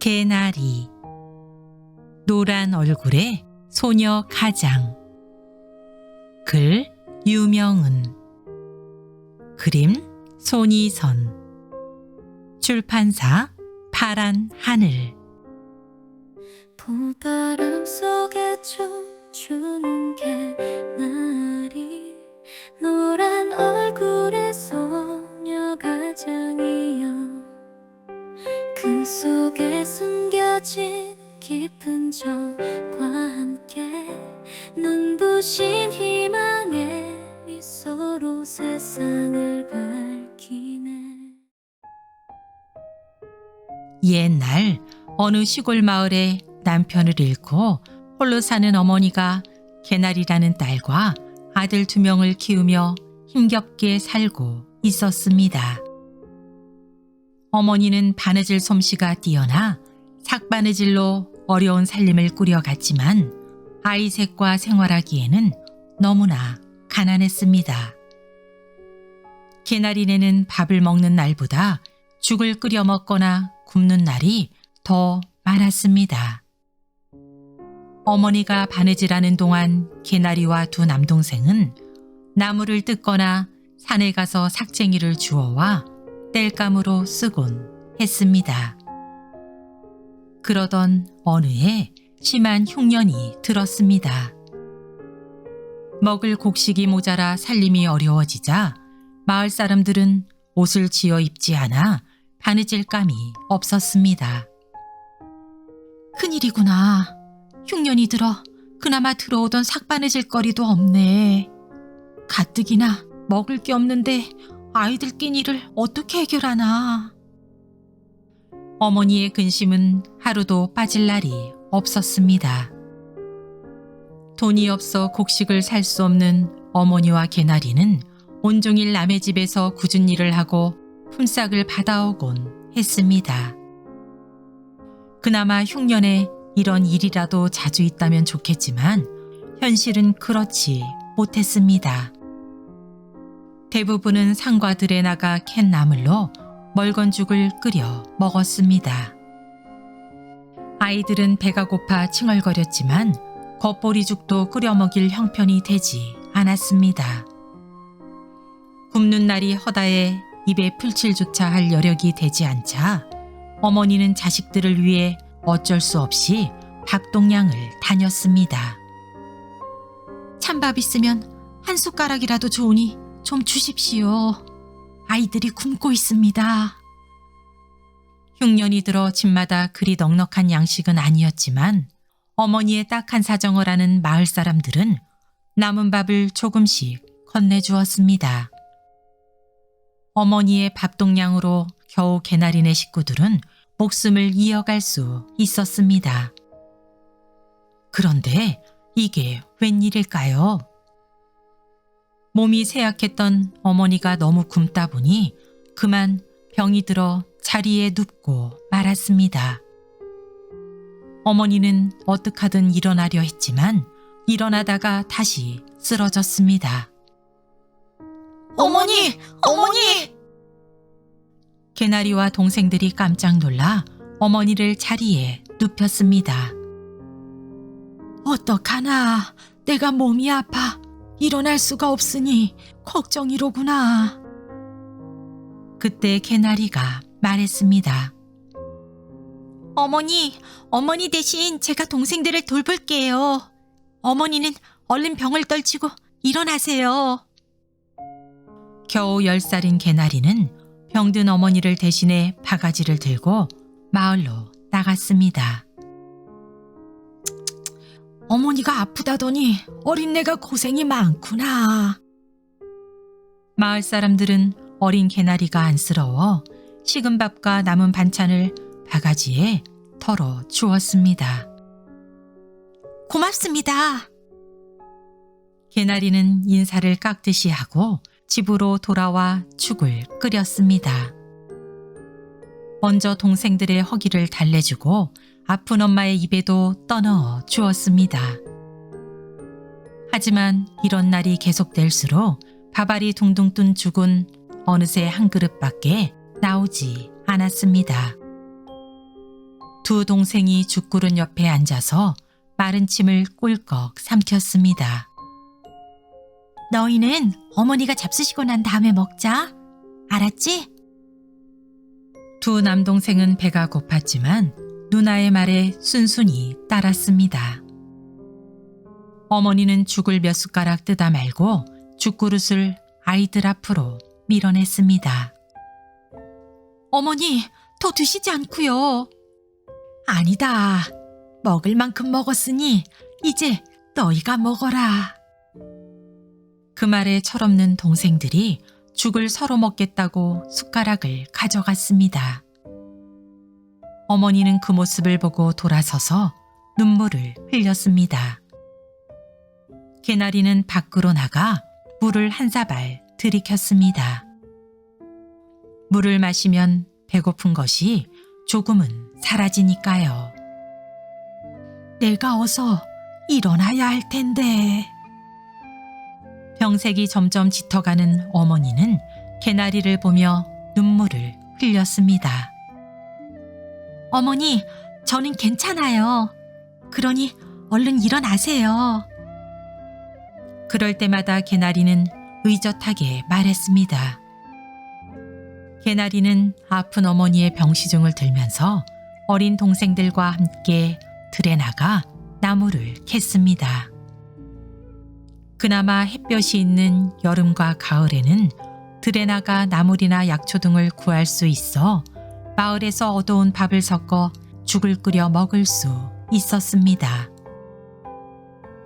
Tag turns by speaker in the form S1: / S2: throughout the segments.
S1: 개나리. 노란 얼굴의 소녀 가장. 글 유명은. 그림 손이선. 출판사 파란 하늘.
S2: 봄바람 속에 춤추는 개나리. 노란 얼굴의 소녀 가장이여. 그 속에 숨겨진 깊은 정과 함께 눈부신 희망의 미소로 세상을 밝히네
S1: 옛날 어느 시골 마을에 남편을 잃고 홀로 사는 어머니가 개나리라는 딸과 아들 두 명을 키우며 힘겹게 살고 있었습니다. 어머니는 바느질 솜씨가 뛰어나 삭바느질로 어려운 살림을 꾸려갔지만 아이 셋과 생활하기에는 너무나 가난했습니다. 개나리네는 밥을 먹는 날보다 죽을 끓여 먹거나 굽는 날이 더 많았습니다. 어머니가 바느질하는 동안 개나리와 두 남동생은 나무를 뜯거나 산에 가서 삭쟁이를 주워와 땔감으로 쓰곤 했습니다. 그러던 어느 해 심한 흉년이 들었습니다. 먹을 곡식이 모자라 살림이 어려워지자 마을 사람들은 옷을 지어 입지 않아 바느질 감이 없었습니다. 큰일이구나. 흉년이 들어 그나마 들어오던 삭바느질 거리도 없네. 가뜩이나 먹을 게 없는데 아이들 끼니를 어떻게 해결하나. 어머니의 근심은 하루도 빠질 날이 없었습니다. 돈이 없어 곡식을 살 수 없는 어머니와 개나리는 온종일 남의 집에서 굳은 일을 하고 품삯을 받아오곤 했습니다. 그나마 흉년에 이런 일이라도 자주 있다면 좋겠지만 현실은 그렇지 못했습니다. 대부분은 상과들에 나가 캔 나물로 멀건죽을 끓여 먹었습니다. 아이들은 배가 고파 칭얼거렸지만 겉보리죽도 끓여 먹일 형편이 되지 않았습니다. 굽는 날이 허다해 입에 풀칠조차 할 여력이 되지 않자 어머니는 자식들을 위해 어쩔 수 없이 밥동량을 다녔습니다. 찬밥 있으면 한 숟가락이라도 좋으니 좀 주십시오. 아이들이 굶고 있습니다. 흉년이 들어 집마다 그리 넉넉한 양식은 아니었지만 어머니의 딱한 사정을 아는 마을 사람들은 남은 밥을 조금씩 건네주었습니다. 어머니의 밥동량으로 겨우 개나리네 식구들은 목숨을 이어갈 수 있었습니다. 그런데 이게 웬일일까요? 몸이 쇠약했던 어머니가 너무 굶다 보니 그만 병이 들어 자리에 눕고 말았습니다. 어머니는 어떡하든 일어나려 했지만 일어나다가 다시 쓰러졌습니다.
S3: 어머니, 어머니!
S1: 개나리와 동생들이 깜짝 놀라 어머니를 자리에 눕혔습니다. 어떡하나. 내가 몸이 아파 일어날 수가 없으니 걱정이로구나. 그때 개나리가 말했습니다. 어머니, 어머니 대신 제가 동생들을 돌볼게요. 어머니는 얼른 병을 떨치고 일어나세요. 겨우 열 살인 개나리는 병든 어머니를 대신해 바가지를 들고 마을로 나갔습니다. 어머니가 아프다더니 어린내가 고생이 많구나. 마을 사람들은 어린 개나리가 안쓰러워 식은 밥과 남은 반찬을 바가지에 털어 주었습니다. 고맙습니다. 개나리는 인사를 깍듯이 하고 집으로 돌아와 죽을 끓였습니다. 먼저 동생들의 허기를 달래주고 아픈 엄마의 입에도 떠넣어 주었습니다. 하지만 이런 날이 계속될수록 밥알이 둥둥 뜬 죽은 어느새 한 그릇밖에 나오지 않았습니다. 두 동생이 죽구른 옆에 앉아서 마른 침을 꿀꺽 삼켰습니다. 너희는 어머니가 잡수시고 난 다음에 먹자. 알았지? 두 남동생은 배가 고팠지만 누나의 말에 순순히 따랐습니다. 어머니는 죽을 몇 숟가락 뜨다 말고 죽그릇을 아이들 앞으로 밀어냈습니다. 어머니, 더 드시지 않고요. 아니다. 먹을 만큼 먹었으니 이제 너희가 먹어라. 그 말에 철없는 동생들이 죽을 서로 먹겠다고 숟가락을 가져갔습니다. 어머니는 그 모습을 보고 돌아서서 눈물을 흘렸습니다. 개나리는 밖으로 나가 물을 한 사발 들이켰습니다. 물을 마시면 배고픈 것이 조금은 사라지니까요. 내가 어서 일어나야 할 텐데. 병색이 점점 짙어가는 어머니는 개나리를 보며 눈물을 흘렸습니다. 어머니, 저는 괜찮아요. 그러니 얼른 일어나세요. 그럴 때마다 개나리는 의젓하게 말했습니다. 개나리는 아픈 어머니의 병시중을 들면서 어린 동생들과 함께 들에 나가 나무를 캤습니다. 그나마 햇볕이 있는 여름과 가을에는 들에 나가 나물이나 약초 등을 구할 수 있어 마을에서 얻어온 밥을 섞어 죽을 끓여 먹을 수 있었습니다.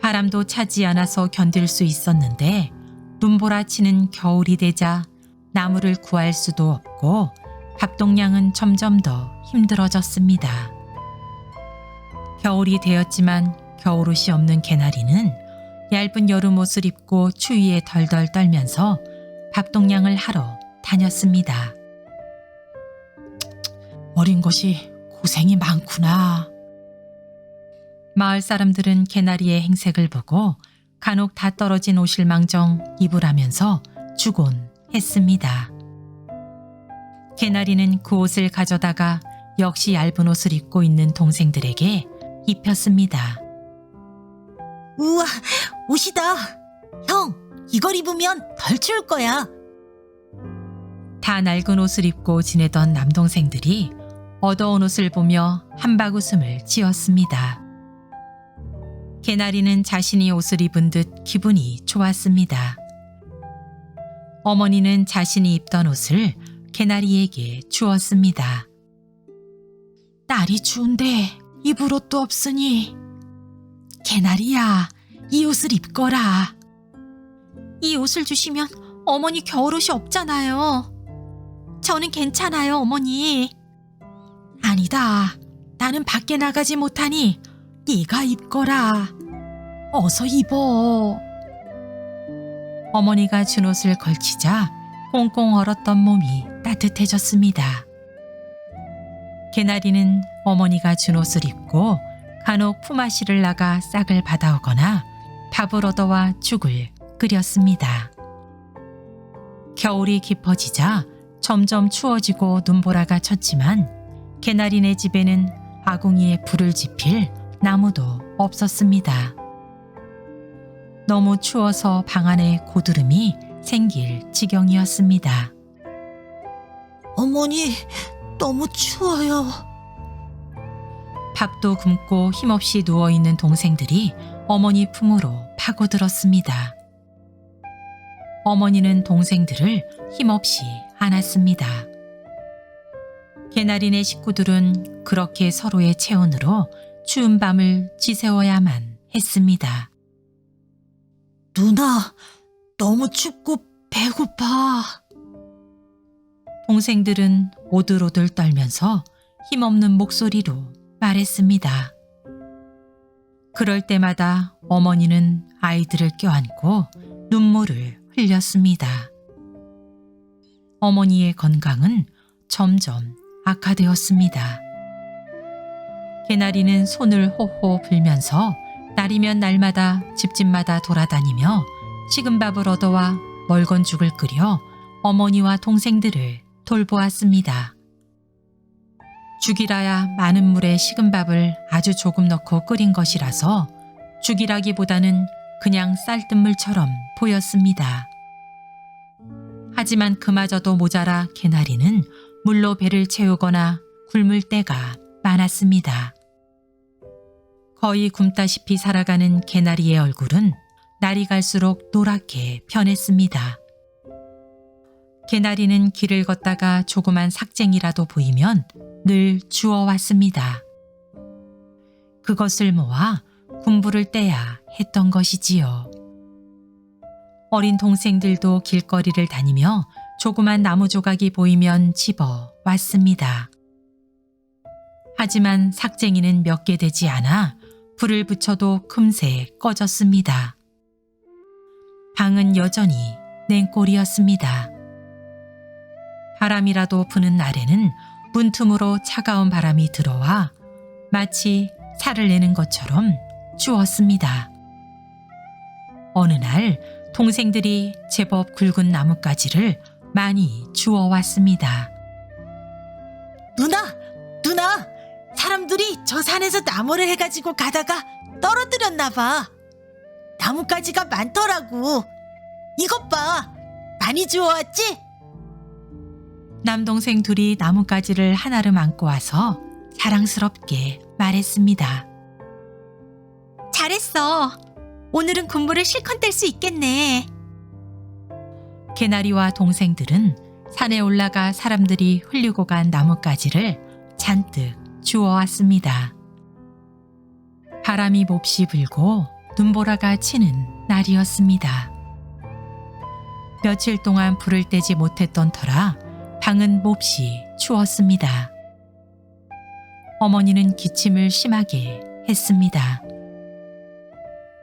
S1: 바람도 차지 않아서 견딜 수 있었는데 눈보라 치는 겨울이 되자 나무를 구할 수도 없고 밥동량은 점점 더 힘들어졌습니다. 겨울이 되었지만 겨울옷이 없는 개나리는 얇은 여름 옷을 입고 추위에 덜덜 떨면서 밥동량을 하러 다녔습니다. 어린 것이 고생이 많구나. 마을 사람들은 개나리의 행색을 보고 간혹 다 떨어진 옷을 망정 입으라면서 주곤 했습니다. 개나리는 그 옷을 가져다가 역시 얇은 옷을 입고 있는 동생들에게 입혔습니다.
S3: 우와, 옷이다. 형, 이걸 입으면 덜 추울 거야.
S1: 다 낡은 옷을 입고 지내던 남동생들이 얻어온 옷을 보며 한바구음을 지었습니다. 개나리는 자신이 옷을 입은 듯 기분이 좋았습니다. 어머니는 자신이 입던 옷을 개나리에게 주었습니다. 날이 추운데 입을 옷도 없으니 개나리야, 이 옷을 입거라. 이 옷을 주시면 어머니 겨울옷이 없잖아요. 저는 괜찮아요, 어머니. 아니다. 나는 밖에 나가지 못하니 네가 입거라. 어서 입어. 어머니가 준 옷을 걸치자 꽁꽁 얼었던 몸이 따뜻해졌습니다. 개나리는 어머니가 준 옷을 입고 간혹 품앗이를 나가 싹을 받아오거나 밥을 얻어와 죽을 끓였습니다. 겨울이 깊어지자 점점 추워지고 눈보라가 쳤지만 개나리네 집에는 아궁이에 불을 지필 나무도 없었습니다. 너무 추워서 방 안에 고드름이 생길 지경이었습니다.
S3: 어머니, 너무 추워요.
S1: 밥도 굶고 힘없이 누워있는 동생들이 어머니 품으로 파고들었습니다. 어머니는 동생들을 힘없이 안았습니다. 개나리네 식구들은 그렇게 서로의 체온으로 추운 밤을 지새워야만 했습니다.
S3: 누나, 너무 춥고 배고파.
S1: 동생들은 오들오들 떨면서 힘없는 목소리로 말했습니다. 그럴 때마다 어머니는 아이들을 껴안고 눈물을 흘렸습니다. 어머니의 건강은 점점 악화되었습니다. 개나리는 손을 호호 불면서 날이면 날마다 집집마다 돌아다니며 식은 밥을 얻어와 멀건 죽을 끓여 어머니와 동생들을 돌보았습니다. 죽이라야 많은 물에 식은 밥을 아주 조금 넣고 끓인 것이라서 죽이라기보다는 그냥 쌀뜨물처럼 보였습니다. 하지만 그마저도 모자라 개나리는 물로 배를 채우거나 굶을 때가 많았습니다. 거의 굶다시피 살아가는 개나리의 얼굴은 날이 갈수록 노랗게 변했습니다. 개나리는 길을 걷다가 조그만 삭쟁이라도 보이면 늘 주워왔습니다. 그것을 모아 군부를 떼야 했던 것이지요. 어린 동생들도 길거리를 다니며 조그만 나무 조각이 보이면 집어 왔습니다. 하지만 삭쟁이는 몇 개 되지 않아 불을 붙여도 금세 꺼졌습니다. 방은 여전히 냉골이었습니다. 바람이라도 부는 날에는 문틈으로 차가운 바람이 들어와 마치 살을 내는 것처럼 추웠습니다. 어느 날 동생들이 제법 굵은 나뭇가지를 많이 주워왔습니다.
S3: 누나, 누나, 사람들이 저 산에서 나무를 해가지고 가다가 떨어뜨렸나 봐. 나뭇가지가 많더라고. 이것 봐, 많이 주워왔지?
S1: 남동생 둘이 나뭇가지를 하나를 안고 와서 사랑스럽게 말했습니다.
S3: 잘했어. 오늘은 군부를 실컷 뗄 수 있겠네.
S1: 개나리와 동생들은 산에 올라가 사람들이 흘리고 간 나뭇가지를 잔뜩 주워왔습니다. 바람이 몹시 불고 눈보라가 치는 날이었습니다. 며칠 동안 불을 떼지 못했던 터라 방은 몹시 추웠습니다. 어머니는 기침을 심하게 했습니다.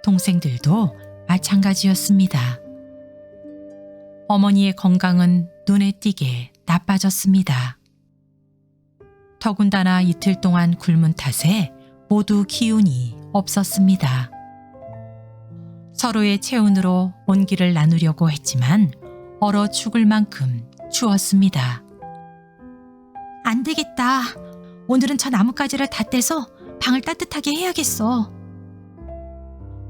S1: 동생들도 마찬가지였습니다. 어머니의 건강은 눈에 띄게 나빠졌습니다. 더군다나 이틀 동안 굶은 탓에 모두 기운이 없었습니다. 서로의 체온으로 온기를 나누려고 했지만 얼어 죽을 만큼 추웠습니다.
S3: 안 되겠다. 오늘은 저 나뭇가지를 다 떼서 방을 따뜻하게 해야겠어.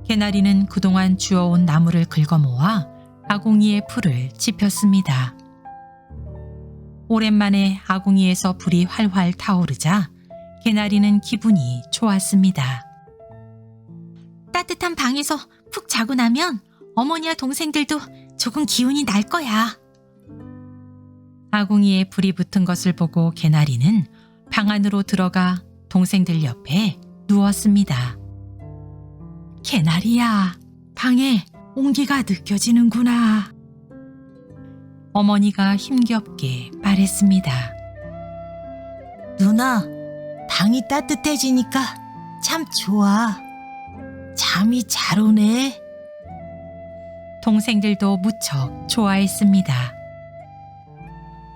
S1: 개나리는 그동안 주워온 나무를 긁어 모아 아궁이에 불을 지폈습니다. 오랜만에 아궁이에서 불이 활활 타오르자 개나리는 기분이 좋았습니다.
S3: 따뜻한 방에서 푹 자고 나면 어머니와 동생들도 조금 기운이 날 거야.
S1: 아궁이에 불이 붙은 것을 보고 개나리는 방 안으로 들어가 동생들 옆에 누웠습니다.
S3: 개나리야, 방에 온기가 느껴지는구나.
S1: 어머니가 힘겹게 말했습니다.
S3: 누나, 방이 따뜻해지니까 참 좋아. 잠이 잘 오네.
S1: 동생들도 무척 좋아했습니다.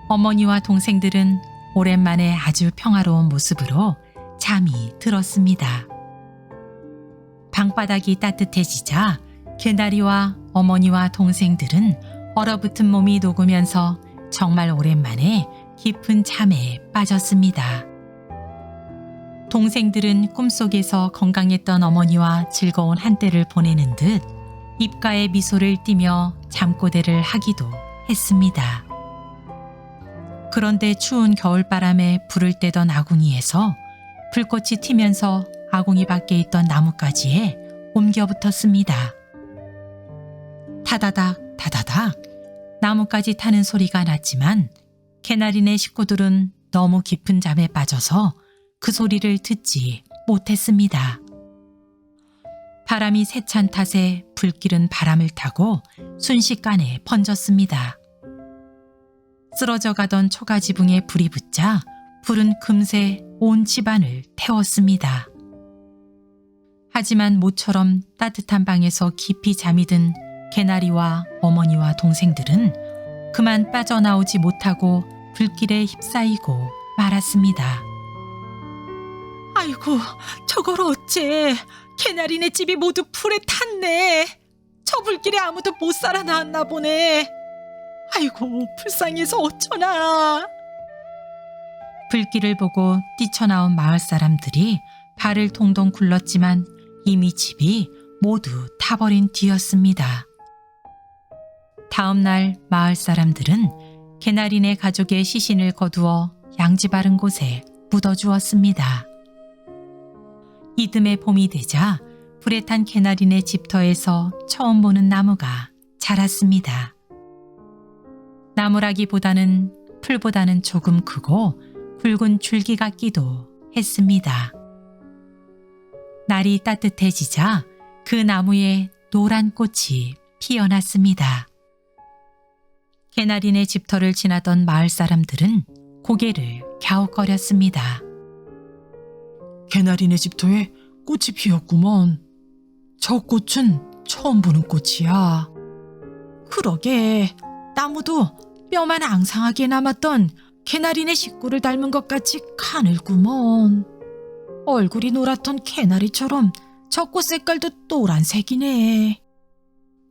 S1: 어머니와 동생들은 오랜만에 아주 평화로운 모습으로 잠이 들었습니다. 방바닥이 따뜻해지자 개나리와 어머니와 동생들은 얼어붙은 몸이 녹으면서 정말 오랜만에 깊은 잠에 빠졌습니다. 동생들은 꿈속에서 건강했던 어머니와 즐거운 한때를 보내는 듯 입가에 미소를 띠며 잠꼬대를 하기도 했습니다. 그런데 추운 겨울바람에 불을 떼던 아궁이에서 불꽃이 튀면서 아궁이 밖에 있던 나뭇가지에 옮겨 붙었습니다. 타다닥 타다닥 나뭇가지 타는 소리가 났지만 개나리네 식구들은 너무 깊은 잠에 빠져서 그 소리를 듣지 못했습니다. 바람이 세찬 탓에 불길은 바람을 타고 순식간에 번졌습니다. 쓰러져 가던 초가 지붕에 불이 붙자 불은 금세 온 집안을 태웠습니다. 하지만 모처럼 따뜻한 방에서 깊이 잠이 든 개나리와 어머니와 동생들은 그만 빠져나오지 못하고 불길에 휩싸이고 말았습니다.
S3: 아이고, 저걸 어째. 개나리네 집이 모두 불에 탔네. 저 불길에 아무도 못 살아 나왔나 보네. 아이고, 불쌍해서 어쩌나.
S1: 불길을 보고 뛰쳐나온 마을 사람들이 발을 동동 굴렀지만 이미 집이 모두 타버린 뒤였습니다. 다음 날 마을 사람들은 개나리네 가족의 시신을 거두어 양지 바른 곳에 묻어주었습니다. 이듬해 봄이 되자 불에 탄 개나리네 집터에서 처음 보는 나무가 자랐습니다. 나무라기보다는 풀보다는 조금 크고 굵은 줄기 같기도 했습니다. 날이 따뜻해지자 그 나무에 노란 꽃이 피어났습니다. 개나리네 집터를 지나던 마을 사람들은 고개를 갸웃거렸습니다.
S3: 개나리네 집터에 꽃이 피었구먼. 저 꽃은 처음 보는 꽃이야. 그러게 나무도 뼈만 앙상하게 남았던 개나리네 식구를 닮은 것 같이 가늘구먼. 얼굴이 노랗던 개나리처럼 저 꽃 색깔도 노란색이네.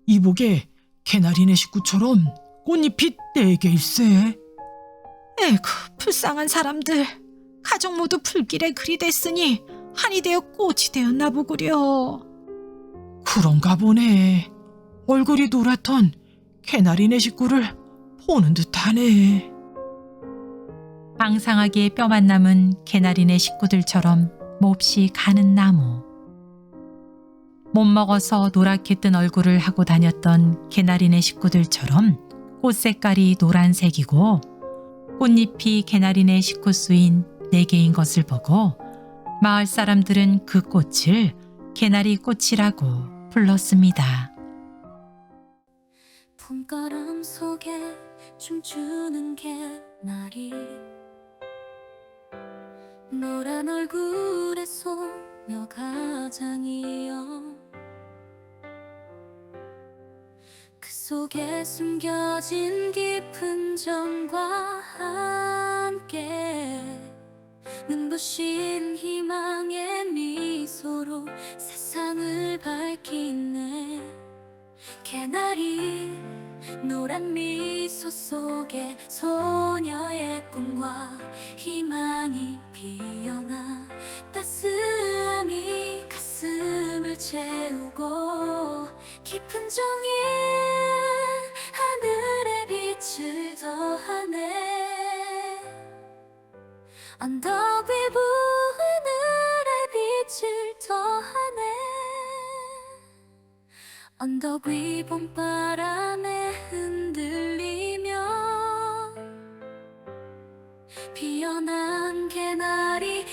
S3: 이복에 개나리네 식구처럼 꽃잎이 네 개일세. 에구 불쌍한 사람들. 가족 모두 불길에 그리 됐으니 한이 되어 꽃이 되었나 보구려. 그런가 보네. 얼굴이 노랗던 개나리네 식구를 보는 듯하네.
S1: 앙상하게 뼈만 남은 개나리네 식구들처럼 몹시 가는 나무. 못 먹어서 노랗게 뜬 얼굴을 하고 다녔던 개나리네 식구들처럼 꽃 색깔이 노란색이고 꽃잎이 개나리네 식구수인 네 개인 것을 보고 마을 사람들은 그 꽃을 개나리 꽃이라고 불렀습니다.
S2: 봄바람 속에 춤추는 개나리 노란 얼굴에 소녀 가장이여 그 속에 숨겨진 깊은 정과 함께 눈부신 희망의 미소로 세상을 밝히네. 개나리 노란 미소 속에 소녀의 꿈과 희망이 피어나 따스함이 가슴을 채우고 깊은 정이 하늘의 빛을 더하네. 언덕 위 하늘의 빛을 더하네. 언덕 위 봄바람에 흔들리며 피어난 개나리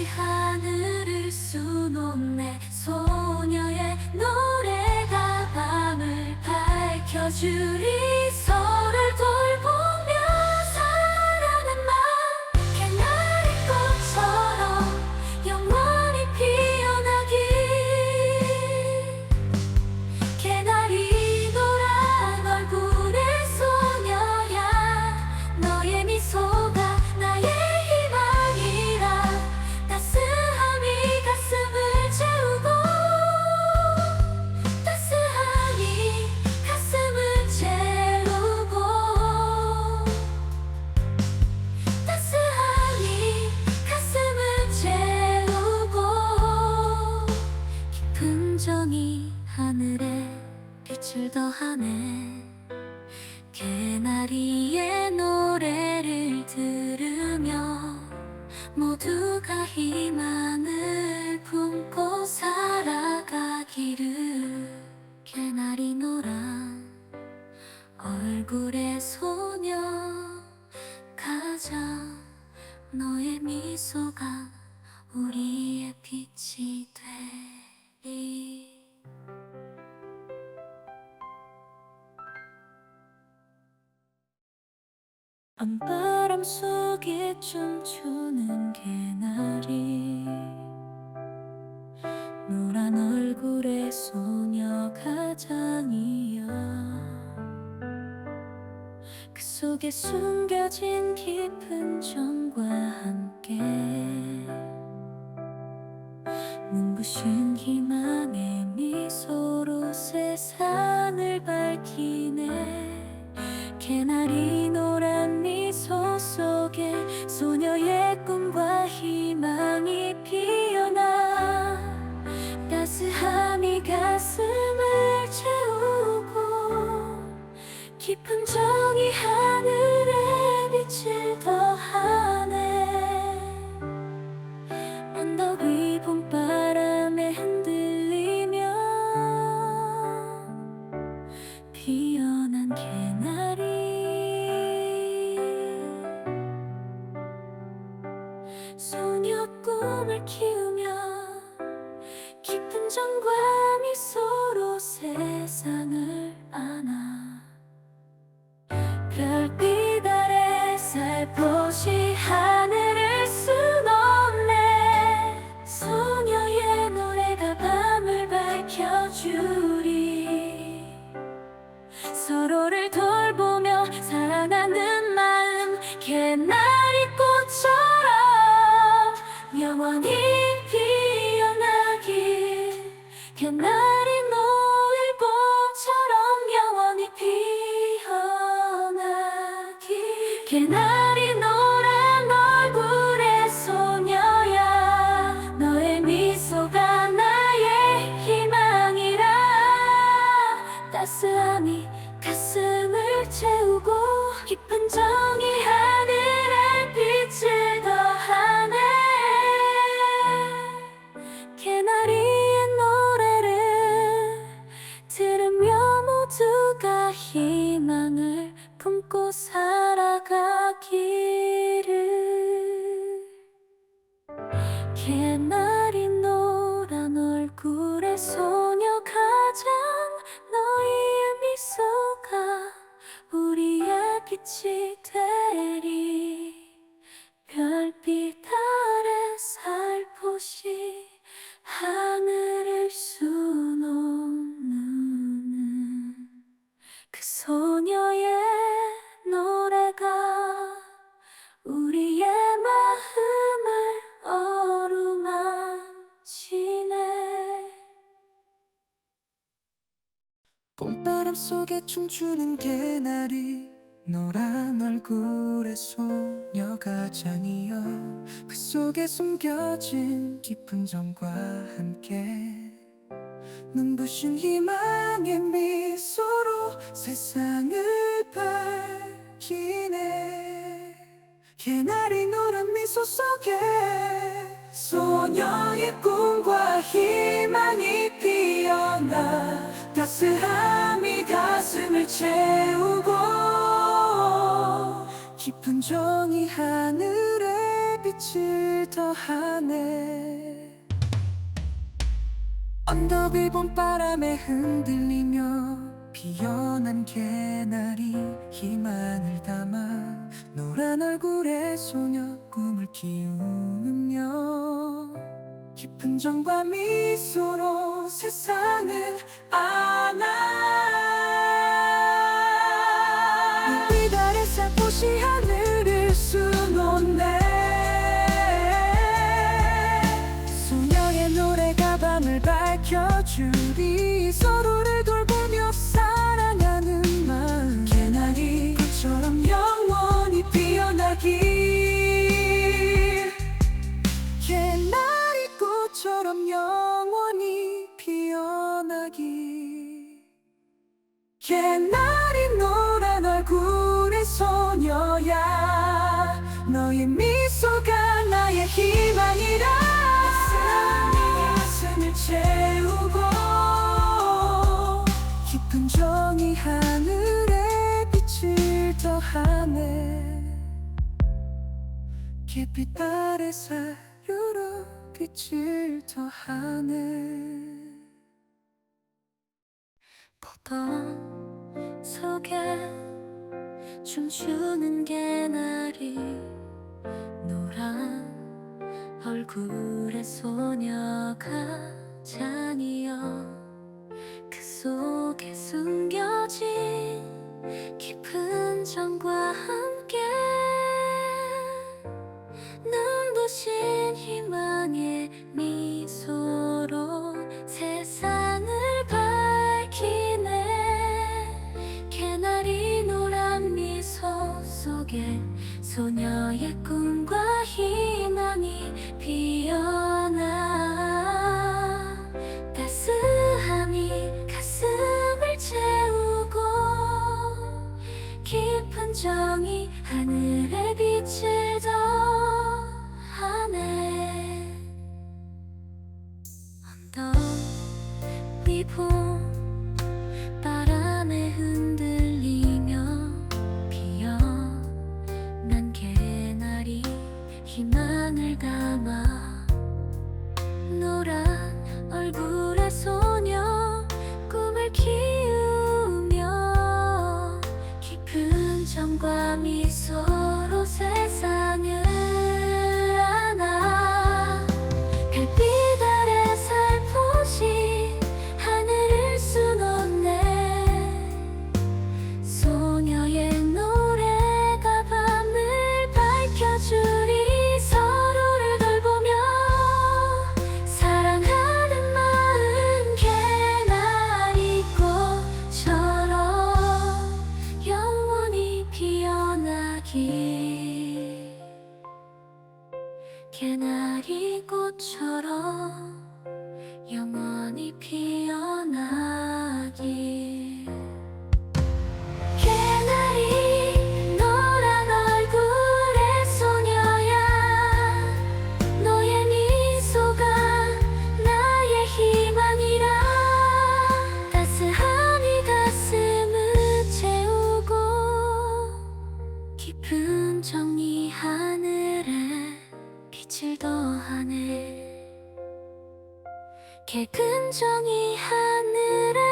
S2: 살포시 하늘을 수놓네. 소녀의 노래가 밤을 밝혀주리 하늘에 빛을 더하네. 개나리의 노래를 들으며 모두가 희망을 품고 살아가기를 개나리 노란 얼굴의 소녀 가자. 너의 미소가 우리의 빛이 되리 밤바람 속에 춤추는 개나리. 노란 얼굴의 소녀 가장이야 그 속에 숨겨진 깊은 정과 함께. 눈부신 희망의 미소로 세상을 밝히네 개나리 노란 미소 속에 소녀의 봄바람
S4: 속에 춤추는 개나리 노란 얼굴의 소녀가 장이여. 그 속에 숨겨진 깊은 정과 함께 눈부신 희망의 미소로 세상을 밝히네. 개나리 노란 미소 속에 소녀의 꿈과 희망이 피어나 따스함이 가슴을 채우고 깊은 정이 하늘에 빛을 더하네. 언덕 위 봄바람에 흔들리며 피어난 개나리 희망을 담아 노란 얼굴의 소녀 꿈을 키우며 깊은 정과 미소로 세상을 안아 아래 사유로 빛을 더하네.
S2: 봄 속에 춤추는 개나리 노란 얼굴의 소녀가 장이여 그 속에 숨겨진 깊은 정과 눈부신 희망의 미소로 세상 이렇게 긍정이 하늘에